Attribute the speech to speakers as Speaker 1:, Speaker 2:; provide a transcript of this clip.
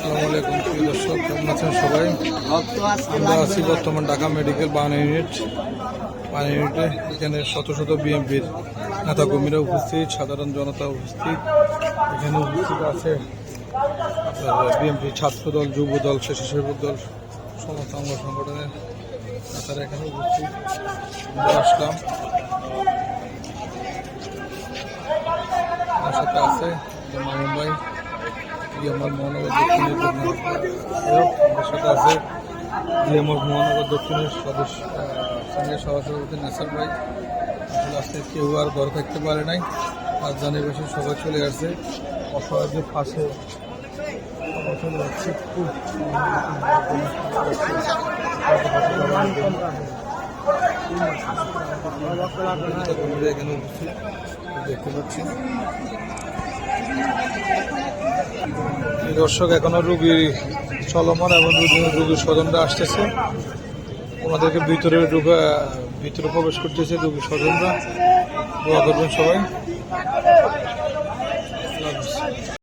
Speaker 1: আসসালামু আলাইকুম, প্রিয় দর্শক, কেমন আছেন সবাই? আমরা আছি বর্তমান Dhaka medical burn unit. Burn ইউনিটে এখানে শত শত বিএনপির নেতাকর্মীরা উপস্থিত, সাধারণ জনতা উপস্থিত। এখানে উপস্থিত আছে বিএনপি ছাত্র দল যুব দল স্বেচ্ছাসেবক দল, সমস্ত অঙ্গ সংগঠনের নেতারা এখানে উপস্থিত। আমরা আসলাম। আমার সাথে আছে মামুন ভাই। ডিএমআর মহানগর দক্ষিণের আমার সাথে আছে। ডিএমআর মহানগর দক্ষিণের সদস্য সিনিয়র সভাপতি নাসার ভাই। আজকে কেউ আর ঘর থাকতে পারে নাই। রাজধানীর বেশি সবাই চলে আসছে। অসহায়দের পাশে চলে যাচ্ছে খুব এখানে উপস্থিত দেখতে পাচ্ছি দর্শক, এখনও রুগী চলমান এবং রুগী- রুগীর স্বজনরা আসতেছে। ওনাদেরকে ভিতরে ঢুকে, ভিতরে প্রবেশ করতেছে রুগীর স্বজনরা। সবাই।